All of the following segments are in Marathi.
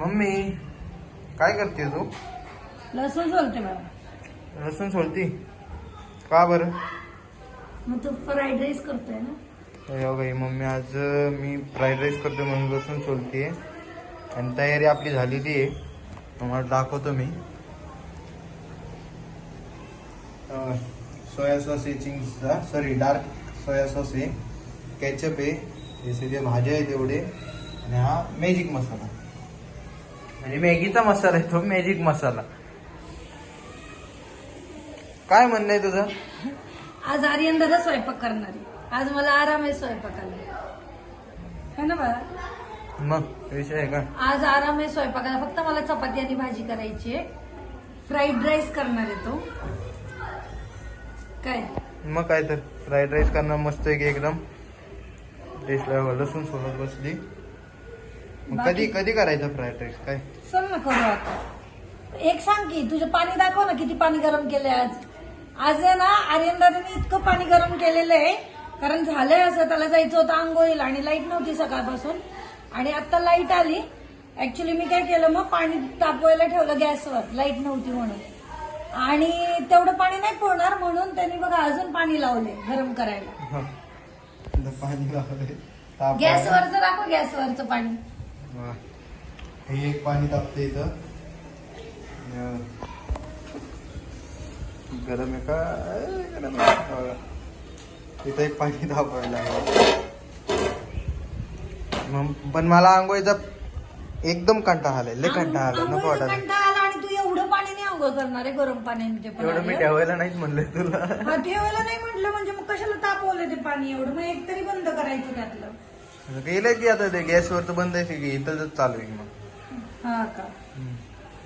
मम्मी काय करते तू? लसूण सोलते मला लसूण सोलती? का बरं? मग तू फ्राईड राईस करतोय ना? हो बाई मम्मी आज मी फ्राईड राईस करतो म्हणून लसूण सोलते आणि तयारी आपली झालेली आहे. तुम्हाला दाखवतो मी. सोया सॉस आहे चिंग्सचा. सॉरी डार्क सोया सॉस आहे. कॅचअप आहे. हे सगळे भाज्या आहेत तेवढे आणि हा मॅजिक मसाला. म्हणजे मॅगीचा मसाला आहे तो मॅजिक मसाला. काय म्हणणं आहे तुझं? आज आर्यन दादा स्वयंपाक करणार आहे. आज मला आराम आहे स्वयंपाकाला. है ना बाळा? मग विषय आहे का? आज आराम आहे स्वयंपाकाला. फक्त मला चपाती आणि भाजी करायची आहे. फ्राईड राईस करणार आहे तो. काय? मग काय तर. फ्राईड राईस करणं मस्त आहे की एकदम. टेस्टला लसूण सोबत बसली. मग कधी कधी करायचं फ्राईड राईस काय? चल ना करू आता. एक सांग की तुझं पाणी दाखव ना किती पाणी गरम केलंय आज. आज आहे ना आर्यन दादाने इतकं पाणी गरम केलेलं आहे. कारण झालंय असं त्याला जायचं होतं आंघोळीला आणि लाइट नव्हती सकाळपासून. आणि आता लाइट आली. ऍक्च्युली मी काय केलं मग पाणी तापवायला ठेवलं गॅसवर लाइट नव्हती म्हणून. आणि तेवढं पाणी नाही पुरणार म्हणून त्यांनी बघा अजून पाणी लावले गरम करायला. हा. पाणी आला. गॅसवरचं दाखव गॅसवरचं पाणी. हे एक पाणी तापतं इथं. गरम आहे का? गरम. इथं एक पाणी तापवायला. मग- पण मला आंघोळीचा एकदम कंटाळा आलाय. लय कंटाळा आला नको वाटत कंटाळा आणि तू एवढं पाणी नाही आंघोळ करणार आहे गरम पाण्याने ते पण एवढं मी आलं. ठेवायला नाहीच म्हणलंय तुला. हा ठेवायला नाही म्हटलं म्हणजे मग कशाला तापवलं ते पाणी एवढं? मग एक तरी बंद करायचं त्यातलं. गेलं की आता ते गॅसवर बंद आहे की इथं चालू आहे मग. हा का?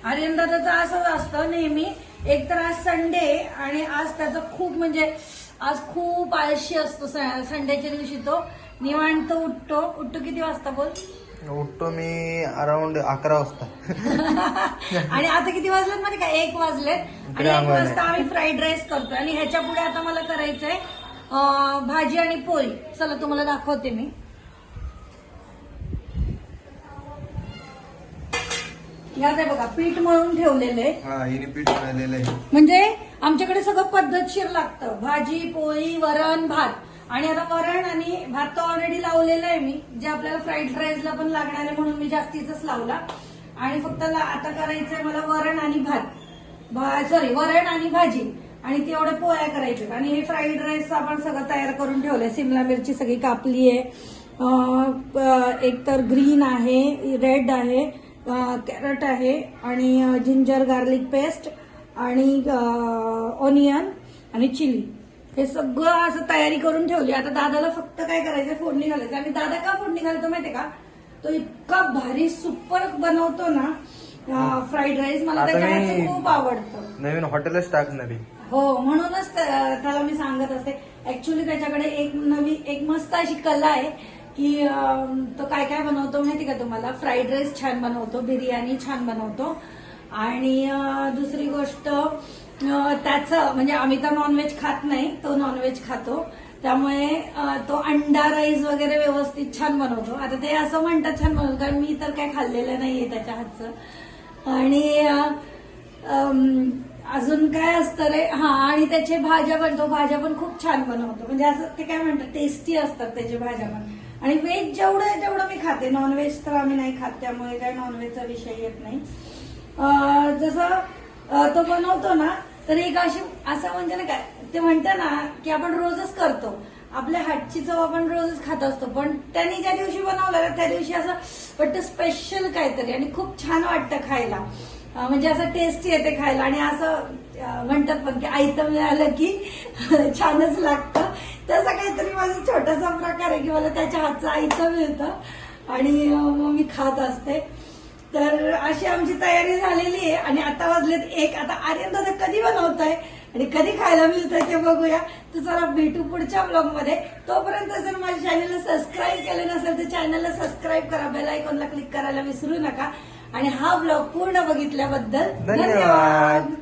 आर्यन दादाचं असंच असतं नेहमी एक तर आज संडे आणि आज त्याचं खूप म्हणजे आज खूप आळशी असतो स- संडेच्या दिवशी तो. निवांत उठतो. उठतो किती वाजता बोल? उठतो मी अराउंड अकरा वाजता. आणि आता किती वाजलेत माहिती का? एक वाजलेत. आणि एक वाजता आम्ही फ्राईड राईस करतोय. आणि ह्याच्या पुढे आता मला करायचंय अं, भाजी आणि पोळी. चला तुम्हाला दाखवते मी. यात आहे बघा पीठ मळून ठेवलेलं आहे. हा हिने पीठ आहे. म्हणजे आमच्याकडे सगळं पद्धतशीर लागतं. भाजी पोळी वरण भात. आणि आता वरण आणि भात तर ऑलरेडी लावलेलं आहे मी. जे आपल्याला फ्राईड राईसला पण लागणार आहे म्हणून मी जास्तीच लावला. आणि फक्त आता करायचंय मला वरण आणि भात. सॉरी वरण आणि भाजी. आणि तेवढ्या पोळ्या करायच्या आणि हे फ्राईड राईस आपण सगळं तयार करून ठेवलंय. सिमला मिरची सगळी कापली आहे एक तर ग्रीन आहे रेड आहे. कॅरट आहे आणि जिंजर गार्लिक पेस्ट आणि ऑनियन आणि चिली. हे सगळं असं तयारी करून ठेवली. आता दादाला फक्त काय करायचं फोडणी घालायचं आणि दादा का फोडणी घालतो माहितीये का? तो इतका भारी सुपर बनवतो ना फ्राईड राईस मला त्याच्या खूप आवडतं. नवीन हॉटेलच टाकणार आहे हो म्हणूनच त्या- त्याला मी सांगत असते. ऍक्च्युली त्याच्याकडे एक नवी एक मस्त अशी कला आहे. की तो काय काय बनवतो माहिती का तुम्हाला? फ्राईड राईस छान बनवतो बिर्याणी छान बनवतो. आणि दुसरी गोष्ट त्याचं म्हणजे आम्ही तर नॉनव्हेज खात नाही तो नॉनव्हेज खातो. त्यामुळे तो अंडा राईस वगैरे व्यवस्थित छान बनवतो. आता ते असं म्हणतात छान बनवतो कारण मी तर काय खाल्लेलं नाहीये त्याच्या हातचं. आणि अजून काय असतं रे? हा आणि त्याचे भाज्या पण तो भाज्या पण खूप छान बनवतो. म्हणजे असं ते काय म्हणतात टेस्टी असतात त्याच्या भाज्या पण. आणि व्हेज जेवढं आहे तेवढं मी खाते. नॉनव्हेज तर आम्ही नाही खात त्यामुळे काय नॉनव्हेजचा विषय येत नाही. जसं तो बनवतो ना तर एक अशी असं म्हणजे ना काय ते म्हणतं ना की आपण रोजच करतो. आपल्या हातची चव आपण रोजच खात असतो. पण त्यांनी ज्या दिवशी बनवलं ना त्या दिवशी असं वाटतं स्पेशल काहीतरी. आणि खूप छान वाटतं खायला. म्हणजे असं टेस्टी येते खायला. आणि असं म्हणतात पण की आयतं मिळालं की छानच लागतं. तसा काहीतरी माझा छोटासा प्रकार आहे की मला त्याच्या हातचं आयतं मिळतं. आणि मग मी खात असते. तर अशी आमची तयारी झालेली आहे. आणि आता वाजलेत एक. आता आर्यन दादा कधी बनवत आहे आणि कधी खायला मिळतंय ते बघूया. तर चला भेटू पुढच्या ब्लॉगमध्ये. तोपर्यंत जर माझ्या चॅनलला सबस्क्राईब केलं नसेल तर चॅनलला सबस्क्राईब करा. बेल आयकॉनला क्लिक करायला विसरू नका. आणि हा ब्लॉग पूर्ण बघितल्याबद्दल धन्यवाद.